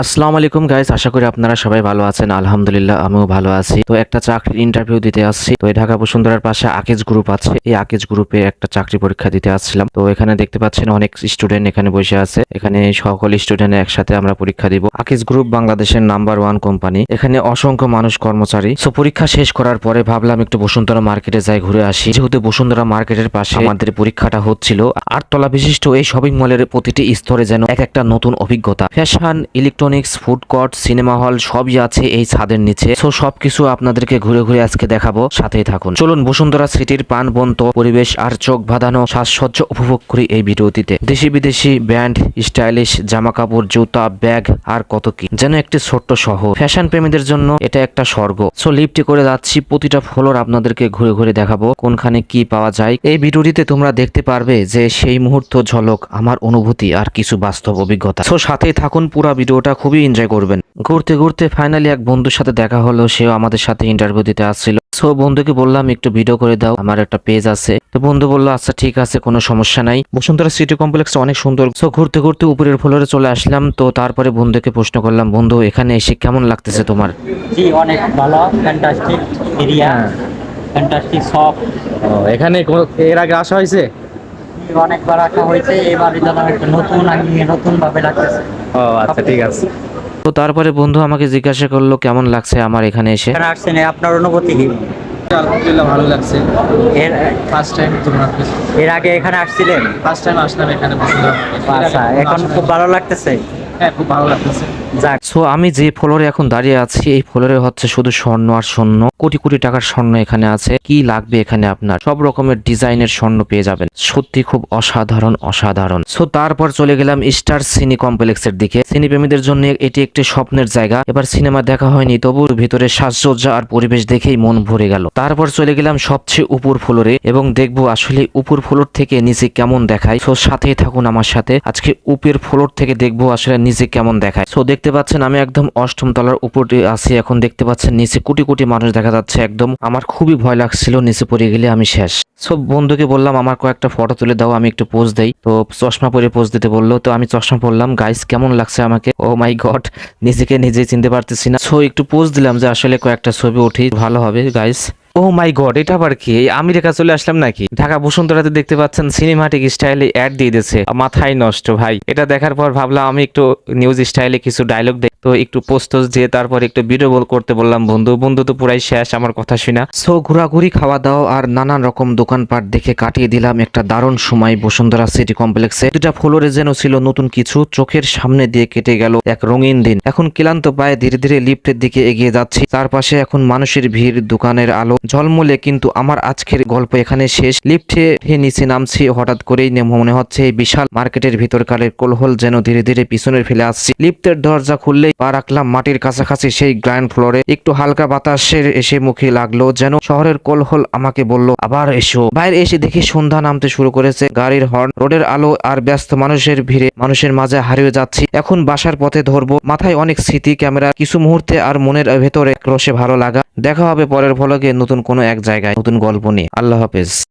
আসসালামু আলাইকুম গাইস আশা করি আপনারা সবাই ভালো আছেন। আলহামদুলিল্লাহ, আমিও ভালো আছি। তো একটা চাকরির ইন্টারভিউ দিতে আসছি। তো এই ঢাকা বসুন্ধরার পাশে আকেজ গ্রুপ আছে। এই আকেজ গ্রুপে একটা চাকরি পরীক্ষা দিতে আসছিলাম। তো এখানে দেখতে পাচ্ছেন অনেক স্টুডেন্ট এখানে বসে আছে। এখানে সকল স্টুডেন্ট একসাথে আমরা পরীক্ষা দিব। আকেজ গ্রুপ বাংলাদেশের নাম্বার ওয়ান কোম্পানি এখানে অসংখ্য মানুষ কর্মচারী। সো পরীক্ষা শেষ করার পরে ভাবলাম একটু বসুন্ধরা মার্কেটে যাই ঘুরে আসি। যেহেতু বসুন্ধরা মার্কেটের পাশে আমাদের পরীক্ষাটা হচ্ছিল, আটতলা বিশিষ্ট এই শপিং মলের প্রতিটি স্তরে যেন এক একটা নতুন অভিজ্ঞতা। Fashion electronics food court cinema hall সবই আছে এই ছাদের নিচে। সো সবকিছু আপনাদেরকে ঘুরে ঘুরে আজকে দেখাবো। সাথেই থাকুন। চলুন বসুন্ধরা সিটির প্রাণবন্ত পরিবেশ আর চোখ বাঁধানো সাজসজ্জ উপভোগ করি এই ভিডিওটিতে। দেশি বিদেশি ব্যান্ড স্টাইলিশ জামা কাপড় জুতা, ব্যাগ আর কত কি। যেন একটি ছোট্ট শহর। ফ্যাশন প্রেমীদের জন্য এটা একটা স্বর্গ। সো লিফটে করে যাচ্ছি। প্রতিটা ফ্লোর আপনাদেরকে ঘুরে ঘুরে দেখাবো কোনখানে কি পাওয়া যায়। এই ভিডিওটিতে তোমরা দেখতে পারবে যে সেই মুহূর্ত ঝলক, আমার অনুভূতি আর কিছু বাস্তব অভিজ্ঞতা। সো সাথেই থাকুন। পুরো ভিডিওটা খুবই এনজয় করবেন। ঘুরতে ঘুরতে ফাইনালি এক বন্ধুর সাথে দেখা হলো সেও আমাদের সাথে ইন্টারভিউ দিতে আসছিল। সো বন্ধুকে বললাম একটু ভিডিও করে দাও আমার একটা পেজ আছে। তো বন্ধু বলল আচ্ছা ঠিক আছে কোনো সমস্যা নাই। বসুন্ধরা সিটি কমপ্লেক্স অনেক সুন্দর। সো ঘুরতে ঘুরতে উপরের ফ্লোরে চলে আসলাম। তো তারপরে বন্ধুকে প্রশ্ন করলাম বন্ধু এখানে এসে কেমন লাগতেছে তোমার? জি অনেক ভালো ফ্যান্টাস্টিক এরিয়া ফ্যান্টাস্টিক শপ এখানে এর আগে আসা হয়েছে? অনেকবার রাখা হয়েছে এবারে নতুন আমি নতুন ভাবে লাগতেছে। ও আচ্ছা ঠিক আছে। তো তারপরে বন্ধু আমাকে জিজ্ঞাসা করল কেমন লাগছে আমার এখানে এসে? আসছেন আপনার অনুভূতি কি? আলহামদুলিল্লাহ ভালো লাগছে। এর ফার্স্ট টাইম তোমরা এর আগে এখানে আসছিলেন? ফার্স্ট টাইম আসলাম এখানে আচ্ছা এখন খুব ভালো লাগতেছে? হ্যাঁ খুব ভালো লাগতেছে। সো আমি যে ফ্লোরে এখন দাঁড়িয়ে আছি, এই ফ্লোরে হচ্ছে শুধু স্বর্ণ আর স্বর্ণ। কোটি কোটি টাকার স্বর্ণ এখানে আছে। কি লাগবে এখানে আপনার? সব রকমের ডিজাইনের স্বর্ণ পেয়ে যাবেন। সত্যি খুব অসাধারণ অসাধারণ। সো তারপর চলে গেলাম স্টার সিনি কমপ্লেক্সের দিকে। সিনি প্রেমীদের জন্য এটি একটি স্বপ্নের জায়গা। এবার সিনেমা দেখা হয়নি তবু ভিতরে সাজসজ্জা আর পরিবেশ দেখেই মন ভরে গেল। তারপর চলে গেলাম সবচেয়ে উপর ফ্লোরে এবং দেখব আসলে উপর ফ্লোর থেকে নিচে কেমন দেখায়। সো সাথেই থাকুন আমার সাথে। আজকে উপের ফ্লোর থেকে দেখব আসলে নিচে কেমন দেখায়। সো দেখতে পাচ্ছেন আমি একদম অষ্টম তলার উপরে আছি। এখন দেখতে পাচ্ছেন নিচে কোটি কোটি মানুষ দেখা যাচ্ছে। একদম আমার খুবই ভয় লাগছিল নিচে পড়ে গেলে আমি শেষ। সব বন্ধুকে বললাম, আমার কয়েকটা ফটো তুলে দাও, আমি একটু পোজ দেই। তো চশমা পরে পোজ দিতে বলল। তো আমি চশমা পরলাম। গাইস কেমন লাগছে আমাকে? ও মাই গড নিজেকে নিজেই চিনতে পারতেছি না। সো একটু পোজ দিলাম যে আসলে কয়েকটা ছবি উঠি, ভালো হবে। গাইস ও মাই গড এটা আবার কি? এই রেখা চলে আসলাম নাকি? ঢাকা বসুন্ধরাতে দেখতে পাচ্ছেন সিনেমাটিক স্টাইলে অ্যাড দিয়ে দিয়েছে। মাথায় নষ্ট, ভাই। এটা দেখার পর ভাবলাম আমি একটু নিউজ স্টাইলে কিছু ডায়লগ দেখ তো একটু পোস্ট দিয়ে তারপর একটু ভিডিও বল করতে বললাম, বন্ধু বন্ধু তো পুরাই শেষ, আমার কথা শুনা সো ঘোরাঘুরি খাওয়া দাওয়া আর নানান রকম দোকানপাট দেখে কাটিয়ে দিলাম একটা দারুণ সময় বসুন্ধরা সিটি কমপ্লেক্সে দুটা ফ্লোরে যেন ছিল নতুন কিছু, চোখের সামনে দিয়ে কেটে গেল এক রঙিন দিন। এখন ক্লান্ত পায়ে ধীরে ধীরে লিফটের দিকে এগিয়ে যাচ্ছি। চারপাশে এখন মানুষের ভিড়, দোকানের আলো। ঝলমলে, কিন্তু আমার আজকের গল্প এখানে শেষ। লিফটে নিচে নামছি, হঠাৎ করেই মনে হচ্ছে এই বিশাল মার্কেটের ভিতরকারের কোলহল যেন ধীরে ধীরে পিছনে ফেলে আসছি। লিফটের দরজা খুললেই পা রাখলাম মাটির কাছাকাছি সেই গ্রাউন্ড ফ্লোরে। একটু হালকা বাতাসের এসে মুখে লাগল যেন শহরের কোলহল আমাকে বলল, আবার এসো। বাইরে এসে দেখি সন্ধ্যা নামতে শুরু করেছে। গাড়ির হর্ন, রোডের আলো আর ব্যস্ত মানুষের ভিড়ে মানুষের মাঝে হারিয়ে যাচ্ছি। এখন বাসার পথে ধরবো। মাথায় অনেক স্মৃতি, ক্যামেরা, কিছু মুহূর্তে আর মনের ভেতরে ক্রোশে ভালো লাগা। দেখা হবে পরের ফলকে নতুন কোনো এক জায়গায় নতুন গল্প নিয়ে। আল্লাহ হাফেজ।